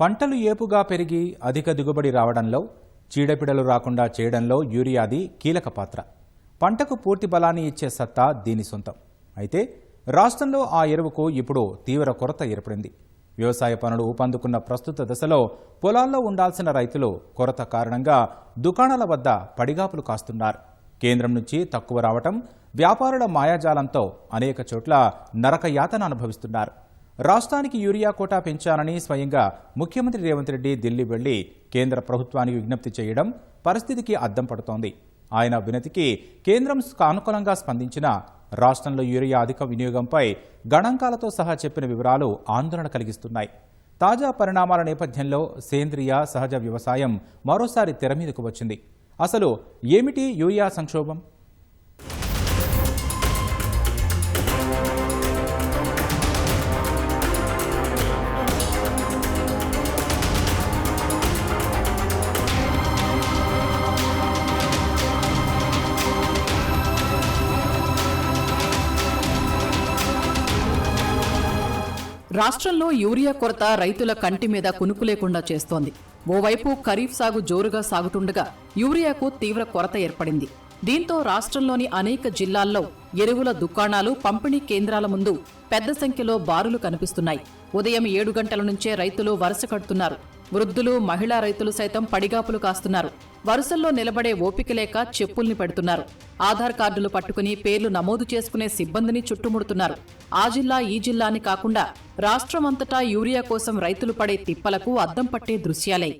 పంటలు ఏపుగా పెరిగి అధిక దిగుబడి రావడంలో చీడపీడలు రాకుండా చేయడంలో యూరియాది కీలక పాత్ర. పంటకు పూర్తి బలాన్ని ఇచ్చే సత్తా దీని సొంతం. అయితే రాష్ట్రంలో ఆ ఎరువుకు ఇప్పుడు తీవ్ర కొరత ఏర్పడింది. వ్యవసాయ పనులు ఊపందుకున్న ప్రస్తుత దశలో పొలాల్లో ఉండాల్సిన రైతులు కొరత కారణంగా దుకాణాల వద్ద పడిగాపులు కాస్తున్నారు. కేంద్రం నుంచి తక్కువ రావటం వ్యాపారుల మాయాజాలంతో అనేక చోట్ల నరక యాతన అనుభవిస్తున్నారు. రాష్ట్రానికి యూరియా కోటా పెంచాలని స్వయంగా ముఖ్యమంత్రి రేవంత్ రెడ్డి ఢిల్లీ వెళ్ళి కేంద్ర ప్రభుత్వానికి విజ్ఞప్తి చేయడం పరిస్థితికి అద్దం పడుతోంది. ఆయన వినతికి కేంద్రం సానుకూలంగా స్పందించిన రాష్ట్రంలో యూరియా అధిక వినియోగంపై గణాంకాలతో సహా చెప్పిన వివరాలు ఆందోళన కలిగిస్తున్నాయి. తాజా పరిణామాల నేపథ్యంలో సేంద్రియ సహజ వ్యవసాయం మరోసారి తెర మీదకు వచ్చింది. అసలు ఏమిటి యూరియా సంక్షోభం? రాష్ట్రంలో యూరియా కొరత రైతుల కంటి మీద కునుకు లేకుండా చేస్తోంది. ఓవైపు ఖరీఫ్ సాగు జోరుగా సాగుతుండగా యూరియాకు తీవ్ర కొరత ఏర్పడింది. దీంతో రాష్ట్రంలోని అనేక జిల్లాల్లో ఎరువుల దుకాణాలు పంపిణీ కేంద్రాల ముందు పెద్ద సంఖ్యలో బారులు కనిపిస్తున్నాయి. ఉదయం ఏడు గంటల నుంచే రైతులు వరుస కడుతున్నారు. వృద్ధులు మహిళా రైతులు సైతం పడిగాపులు కాస్తున్నారు. వరుసల్లో నిలబడే ఓపిక లేక చెప్పుల్ని పెడుతున్నారు. ఆధార్ కార్డులు పట్టుకుని పేర్లు నమోదు చేసుకునే సిబ్బందిని చుట్టుముడుతున్నారు. ఆ జిల్లా ఈ జిల్లా అని కాకుండా రాష్ట్రమంతటా యూరియా కోసం రైతులు పడే తిప్పలకు అద్దం పట్టే దృశ్యాలే.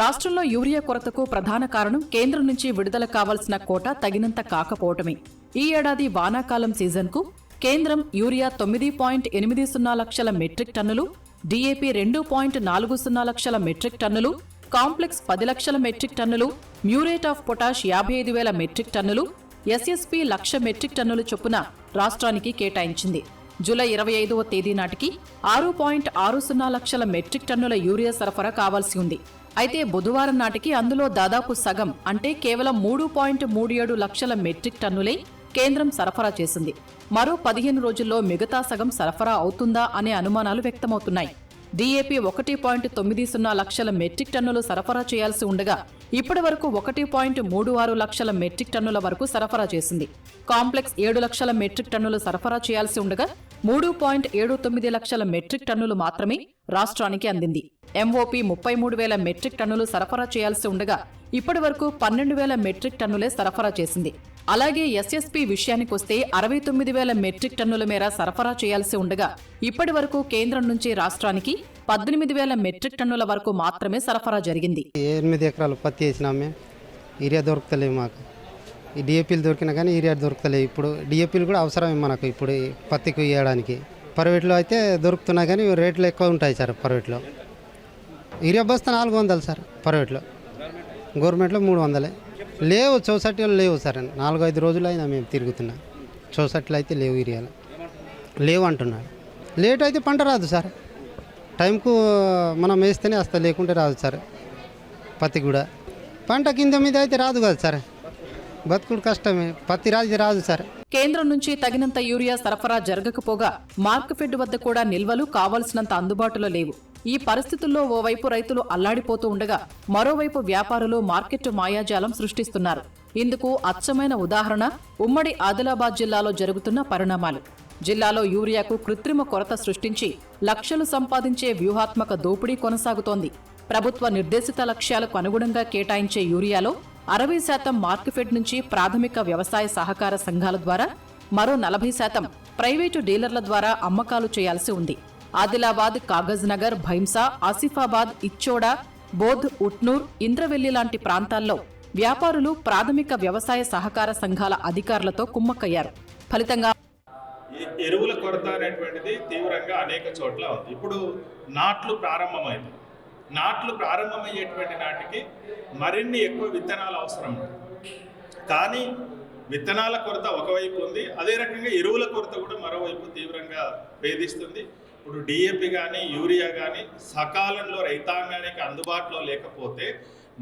రాష్ట్రంలో యూరియా కొరతకు ప్రధాన కారణం కేంద్రం నుంచి విడుదల కావాల్సిన కోట తగినంత కాకపోవటమే. ఈ ఏడాది వానాకాలం సీజన్కు కేంద్రం యూరియా తొమ్మిది పాయింట్ ఎనిమిది సున్నా లక్షల మెట్రిక్ టన్నులు డీఏపీ రెండు పాయింట్ నాలుగు సున్నా లక్షల మెట్రిక్ టన్నులు కాంప్లెక్స్ పది లక్షల మెట్రిక్ టన్నులు మ్యూరేట్ ఆఫ్ పొటాష్ యాభై ఐదు వేల మెట్రిక్ టన్నులు ఎస్ఎస్పీ లక్ష మెట్రిక్ టన్నుల చొప్పున రాష్ట్రానికి కేటాయించింది. జూలై ఇరవై ఐదవ తేదీ నాటికి ఆరు పాయింట్ ఆరు సున్నా లక్షల మెట్రిక్ టన్నుల యూరియా సరఫరా కావాల్సి ఉంది. అయితే బుధవారం నాటికి అందులో దాదాపు సగం అంటే కేవలం మూడు పాయింట్ మూడు ఏడు లక్షల మెట్రిక్ టన్నులే కేంద్రం సరఫరా చేసింది. మరో పదిహేను రోజుల్లో మిగతా సగం సరఫరా అవుతుందా అనే అనుమానాలు వ్యక్తమవుతున్నాయి. డీఏపీ ఒకటి పాయింట్ తొమ్మిది సున్నా లక్షల మెట్రిక్ టన్నులు సరఫరా చేయాల్సి ఉండగా ఇప్పటి వరకు ఒకటి పాయింట్ మూడు ఆరు లక్షల మెట్రిక్ టన్నుల వరకు సరఫరా చేసింది. కాంప్లెక్స్ ఏడు లక్షల మెట్రిక్ టన్నులు సరఫరా చేయాల్సి ఉండగా మూడు పాయింట్ ఏడు తొమ్మిది లక్షల మెట్రిక్ టన్నులు మాత్రమే రాష్ట్రానికి అందింది. ఎంఓపీ ముప్పై మూడు వేల మెట్రిక్ టన్నులు సరఫరా చేయాల్సి ఉండగా ఇప్పటి వరకు పన్నెండు వేల మెట్రిక్ టన్నులే సరఫరా చేసింది. అలాగే ఎస్ఎస్పీ విషయానికొస్తే అరవై తొమ్మిది వేల మెట్రిక్ టన్నుల మేర సరఫరా చేయాల్సి ఉండగా ఇప్పటి వరకు కేంద్రం నుంచి రాష్ట్రానికి పద్దెనిమిది వేల మెట్రిక్ టన్నుల వరకు మాత్రమే సరఫరా జరిగింది. ఎనిమిది ఎకరాలు పత్తి వేసినామే. ఏరియా దొరకలేదు మాకు. ఈ డిఏపీలు దొరికినా కానీ ఏరియా దొరుకుతలేవు ఇప్పుడు డిఏపీలు కూడా అవసరమే మనకు ఇప్పుడు ఈ పత్తికి వేయడానికి ప్రైవేట్లో అయితే దొరుకుతున్నా కానీ రేట్లు ఎక్కువ ఉంటాయి సార్ ప్రైవేట్లో. ఏరియా బస్తా నాలుగు వందలు సార్ ప్రైవేట్లో. గవర్నమెంట్లో మూడు వందలే. లేవు చౌసట్లు లేవు సార్. నాలుగు ఐదు రోజులు అయినా మేము తిరుగుతున్నాం. చౌసట్లు అయితే లేవు ఏరియాలో లేవు అంటున్నాడు లేట్ అయితే పంట రాదు సార్. టైంకు మనం వేస్తేనే వస్తా లేకుంటే రాదు సార్. పత్తి కూడా. పంట కింద మీద అయితే రాదు కదా సార్. బతుకుడు కష్టమే. పత్తి రాజు రాదు సార్. కేంద్రం నుంచి తగినంత యూరియా సరఫరా జరగకపోగా మార్కెఫెడ్ వద్ద కూడా నిల్వలు కావాల్సినంత అందుబాటులో లేవు. ఈ పరిస్థితుల్లో ఓవైపు రైతులు అల్లాడిపోతూ ఉండగా మరోవైపు వ్యాపారులు మార్కెట్ మాయాజాలం సృష్టిస్తున్నారు. ఇందుకు అచ్చమైన ఉదాహరణ ఉమ్మడి ఆదిలాబాద్ జిల్లాలో జరుగుతున్న పరిణామాలు. జిల్లాలో యూరియాకు కృత్రిమ కొరత సృష్టించి లక్షలు సంపాదించే వ్యూహాత్మక దోపిడీ కొనసాగుతోంది. ప్రభుత్వ నిర్దేశిత లక్ష్యాలకు అనుగుణంగా కేటాయించే యూరియాలో అరవై శాతం మార్కెఫెడ్ నుంచి ప్రాథమిక వ్యవసాయ సహకార సంఘాల ద్వారా మరో నలభై శాతం ప్రైవేటు డీలర్ల ద్వారా అమ్మకాలు చేయాల్సి ఉంది. ఆదిలాబాద్ కాగజ్ నగర్ భైంసా ఆసిఫాబాద్ ఇచ్చోడా బోధ్ ఉట్నూర్ ఇంద్రవెల్లి లాంటి ప్రాంతాల్లో వ్యాపారులు ప్రాథమిక వ్యవసాయ సహకార సంఘాల అధికారులతో కుమ్మక్కయ్యారు. ఫలితంగా ఎరువుల కొరత అనేటువంటిది తీవ్రంగా అనేక చోట్ల ఉంది. ఇప్పుడు నాట్లు ప్రారంభమైంది. నాట్లు ప్రారంభమయ్యేటువంటి నాటికి మరిన్ని ఎక్కువ విత్తనాలు అవసరం. కానీ విత్తనాల కొరత ఒకవైపు ఉంది. అదే రకంగా ఎరువుల కొరత కూడా మరోవైపు తీవ్రంగా వేధిస్తుంది. ఇప్పుడు డిఏపి కానీ యూరియా కానీ సకాలంలో రైతాంగానికి అందుబాటులో లేకపోతే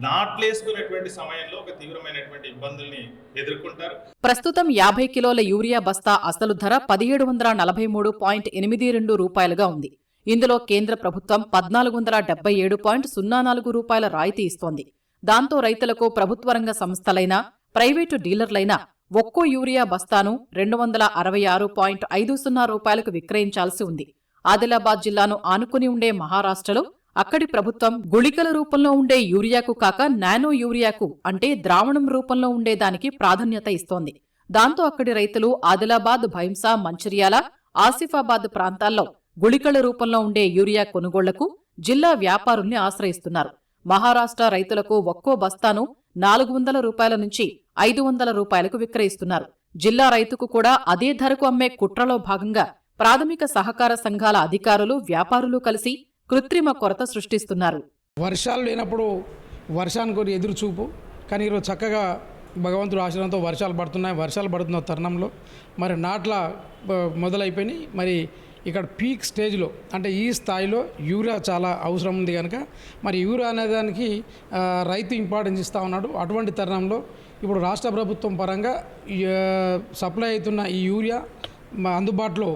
నాట్లేసుకునేటువంటి సమయంలో ఒక తీవ్రమైనటువంటి ఇబ్బందుల్ని ఎదుర్కొంటారు. ప్రస్తుతం యాభై కిలోల యూరియా బస్తా అసలు ధర పదిహేడు వందల నలభై మూడు పాయింట్ ఎనిమిది రెండు రూపాయలుగా ఉంది. ఇందులో కేంద్ర ప్రభుత్వం పద్నాలుగు వందల డెబ్బై ఏడు పాయింట్ సున్నా నాలుగు రూపాయల రాయితీ ఇస్తోంది. దాంతో రైతులకు ప్రభుత్వ రంగ సంస్థలైన ప్రైవేటు డీలర్లైన ఒక్కో యూరియా బస్తాను రెండు వందల అరవై ఆరు పాయింట్ ఐదు సున్నా రూపాయలకు విక్రయించాల్సి ఉంది. ఆదిలాబాద్ జిల్లాను ఆనుకుని ఉండే మహారాష్ట్రలో అక్కడి ప్రభుత్వం గుళికల రూపంలో ఉండే యూరియాకు కాక నానో యూరియాకు అంటే ద్రావణం రూపంలో ఉండే దానికి ప్రాధాన్యత ఇస్తోంది. దాంతో అక్కడి రైతులు ఆదిలాబాద్ భైంసా మంచిర్యాల ఆసిఫాబాద్ ప్రాంతాల్లో గుళికల రూపంలో ఉండే యూరియా కొనుగోళ్ళకు జిల్లా వ్యాపారుల్ని ఆశ్రయిస్తున్నారు. మహారాష్ట్ర రైతులకు ఒక్కో బస్తాను నాలుగు వందల రూపాయల నుంచి ఐదు వందల రూపాయలకు విక్రయిస్తున్నారు. జిల్లా రైతుకు కూడా అదే ధరకు అమ్మే కుట్రలో భాగంగా ప్రాథమిక సహకార సంఘాల అధికారులు వ్యాపారులు కలిసి కృత్రిమ కొరత సృష్టిస్తున్నారు. వర్షాలు లేనప్పుడు వర్షానికి ఎదురుచూపు ఎదురు చూపు కానీ ఈరోజు చక్కగా భగవంతుడు ఆశ్రయంతో వర్షాలు పడుతున్నాయి. వర్షాలు పడుతున్న తరుణంలో మరి నాట్ల మొదలైపోయినాయి. మరి ఇక్కడ పీక్ స్టేజ్లో అంటే ఈ స్థాయిలో యూరియా చాలా అవసరం ఉంది కనుక మరి యూరియా అనేదానికి రైతు ఇంపార్టెన్స్ ఇస్తూ ఉన్నాడు. అటువంటి తరుణంలో ఇప్పుడు రాష్ట్ర ప్రభుత్వం పరంగా సప్లై అవుతున్న ఈ యూరియా అందుబాటులో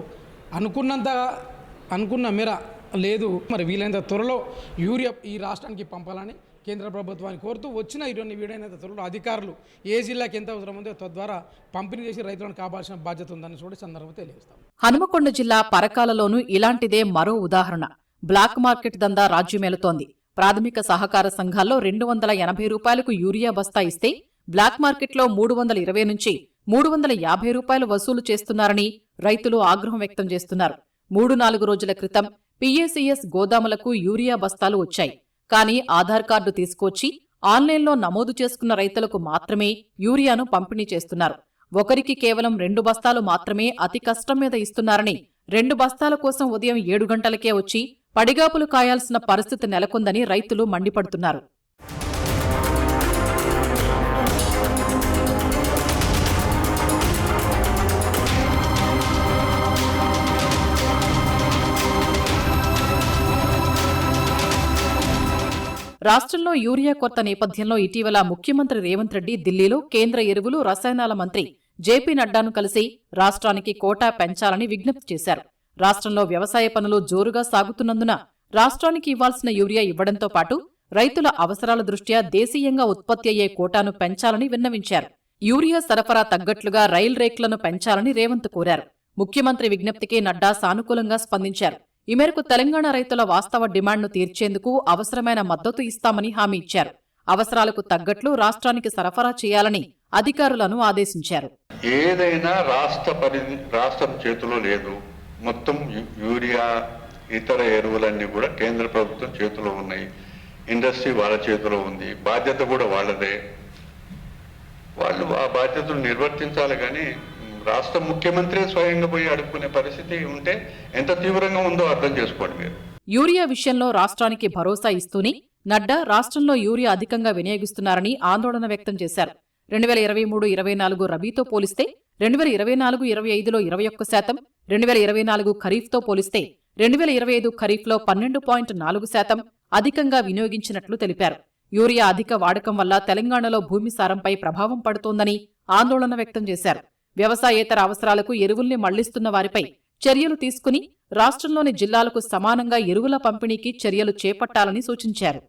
అనుకున్నంత అనుకున్న మేర లేదు. మరి వీలైనంత త్వరలో యూరియా ఈ రాష్ట్రానికి పంపాలని కేంద్ర ప్రభుత్వాన్ని కోరుతూ వచ్చిన ఇటువంటి వీడైనంత త్వరలో అధికారులు ఏ జిల్లాకి ఎంత అవసరం ఉందో తద్వారా పంపిణీ చేసి రైతులను కాపాల్సిన బాధ్యత ఉందని కూడా సందర్భం తెలియజేస్తాం. హనుమకొండ జిల్లా పరకాలలోనూ ఇలాంటిదే మరో ఉదాహరణ. బ్లాక్ మార్కెట్ దందా రాజ్యమేలుతోంది ప్రాథమిక సహకార సంఘాల్లో రెండు వందల ఎనభై రూపాయలకు యూరియా బస్తా ఇస్తే బ్లాక్ మార్కెట్లో మూడు వందల ఇరవై నుంచి మూడు వందల యాభై రూపాయలు వసూలు చేస్తున్నారని రైతులు ఆగ్రహం వ్యక్తం చేస్తున్నారు. మూడు నాలుగు రోజుల క్రితం పీఏసీఎస్ గోదాములకు యూరియా బస్తాలు వచ్చాయి. కానీ ఆధార్ కార్డు తీసుకొచ్చి ఆన్లైన్లో నమోదు చేసుకున్న రైతులకు మాత్రమే యూరియాను పంపిణీ చేస్తున్నారు. ఒకరికి కేవలం రెండు బస్తాలు మాత్రమే అతి కష్టం మీద ఇస్తున్నారని రెండు బస్తాల కోసం ఉదయం ఏడు గంటలకే వచ్చి పడిగాపులు కాయాల్సిన పరిస్థితి నెలకొందని రైతులు మండిపడుతున్నారు. రాష్ట్రంలో యూరియా కొరత నేపథ్యంలో ఇటీవల ముఖ్యమంత్రి రేవంత్ రెడ్డి ఢిల్లీలో కేంద్ర ఎరువులు రసాయనాల మంత్రి జేపీ నడ్డాను కలిసి రాష్ట్రానికి కోటా పెంచాలని విజ్ఞప్తి చేశారు. రాష్ట్రంలో వ్యవసాయ పనులు జోరుగా సాగుతున్నందున రాష్ట్రానికి ఇవ్వాల్సిన యూరియా ఇవ్వడంతో పాటు రైతుల అవసరాల దృష్ట్యా దేశీయంగా ఉత్పత్తి అయ్యే కోటాను పెంచాలని విన్నవించారు. యూరియా సరఫరా తగ్గట్లుగా రైల్ రేక్లను పెంచాలని రేవంత్ కోరారు. ముఖ్యమంత్రి విజ్ఞప్తికి నడ్డా సానుకూలంగా స్పందించారు. ఈ మేరకు తెలంగాణ రైతుల వాస్తవ డిమాండ్ను తీర్చేందుకు అవసరమైన మద్దతు ఇస్తామని హామీ ఇచ్చారు. అవసరాలకు తగ్గట్లు రాష్ట్రానికి సరఫరా చేయాలని అధికారులను ఆదేశించారు. ఏదైనా రాష్ట్ర పరిధి రాష్ట్రం చేతిలో లేదు. మొత్తం యూరియా ఇతర ఎరువులన్నీ కూడా కేంద్ర ప్రభుత్వం చేతిలో ఉన్నాయి. ఇండస్ట్రీ వాళ్ళ చేతిలో ఉంది. బాధ్యత కూడా వాళ్ళదే. వాళ్ళు ఆ బాధ్యతలు నిర్వర్తించాలి కానీ రాష్ట్ర ముఖ్యమంత్రి స్వయంగా పోయి అడుక్కునే పరిస్థితి ఉంటే ఎంత తీవ్రంగా ఉందో అర్థం చేసుకోండి మీరు. యూరియా విషయంలో రాష్ట్రానికి భరోసా ఇస్తూనే నడ్డా రాష్ట్రంలో యూరియా అధికంగా వినియోగిస్తున్నారని ఆందోళన వ్యక్తం చేశారు. రెండు వేల ఇరవై మూడు ఇరవై నాలుగు రబీతో పోలిస్తే రెండు వేల ఇరవై నాలుగు ఇరవై ఐదులో ఇరవై ఒక్క శాతం రెండు వేల ఇరవై నాలుగు ఖరీఫ్తో పోలిస్తే రెండు వేల ఇరవై ఐదు ఖరీఫ్లో పన్నెండు పాయింట్ నాలుగు శాతం అధికంగా వినియోగించినట్లు తెలిపారు. యూరియా అధిక వాడకం వల్ల తెలంగాణలో భూమి సారంపై ప్రభావం పడుతోందని ఆందోళన వ్యక్తం చేశారు. వ్యవసాయేతర అవసరాలకు ఎరువుల్ని మళ్ళిస్తున్న వారిపై చర్యలు తీసుకుని రాష్ట్రంలోని జిల్లాలకు సమానంగా ఎరువుల పంపిణీకి చర్యలు చేపట్టాలని సూచించారు.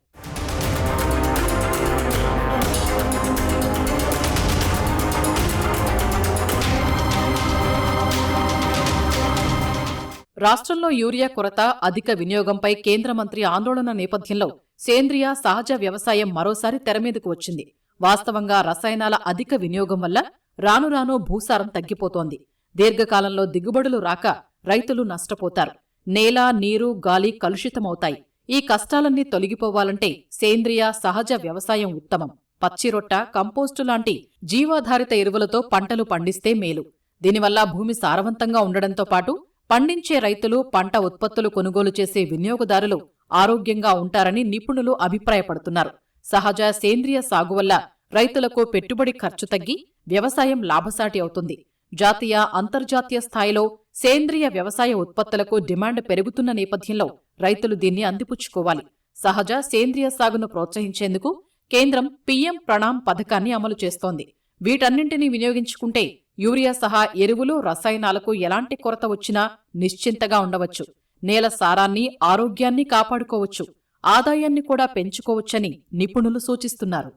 రాష్ట్రంలో యూరియా కొరత అధిక వినియోగంపై కేంద్ర మంత్రి ఆందోళన నేపథ్యంలో సేంద్రియ సహజ వ్యవసాయం మరోసారి తెరమీదకు వచ్చింది. వాస్తవంగా రసాయనాల అధిక వినియోగం వల్ల రాను రాను భూసారం తగ్గిపోతోంది. దీర్ఘకాలంలో దిగుబడులు రాక రైతులు నష్టపోతారు. నేల నీరు గాలి కలుషితమవుతాయి. ఈ కష్టాలన్నీ తొలగిపోవాలంటే సేంద్రియ సహజ వ్యవసాయం ఉత్తమం. పచ్చిరొట్ట కంపోస్టు లాంటి జీవాధారిత ఎరువులతో పంటలు పండిస్తే మేలు. దీనివల్ల భూమి సారవంతంగా ఉండడంతో పాటు పండించే రైతులు పంట ఉత్పత్తులు కొనుగోలు చేసే వినియోగదారులు ఆరోగ్యంగా ఉంటారని నిపుణులు అభిప్రాయపడుతున్నారు. సహజ సేంద్రియ సాగు వల్ల రైతులకు పెట్టుబడి ఖర్చు తగ్గి వ్యవసాయం లాభసాటి అవుతుంది. జాతీయ అంతర్జాతీయ స్థాయిలో సేంద్రియ వ్యవసాయ ఉత్పత్తులకు డిమాండ్ పెరుగుతున్న నేపథ్యంలో రైతులు దీన్ని అందిపుచ్చుకోవాలి. సహజ సేంద్రియ సాగును ప్రోత్సహించేందుకు కేంద్రం పీఎం ప్రణామ్ పథకాన్ని అమలు చేస్తోంది. వీటన్నింటినీ వినియోగించుకుంటే యూరియా సహా ఎరువులు రసాయనాలకు ఎలాంటి కొరత వచ్చినా నిశ్చింతగా ఉండవచ్చు. నేల సారాన్ని ఆరోగ్యాన్ని కాపాడుకోవచ్చు. ఆదాయాన్ని కూడా పెంచుకోవచ్చని నిపుణులు సూచిస్తున్నారు.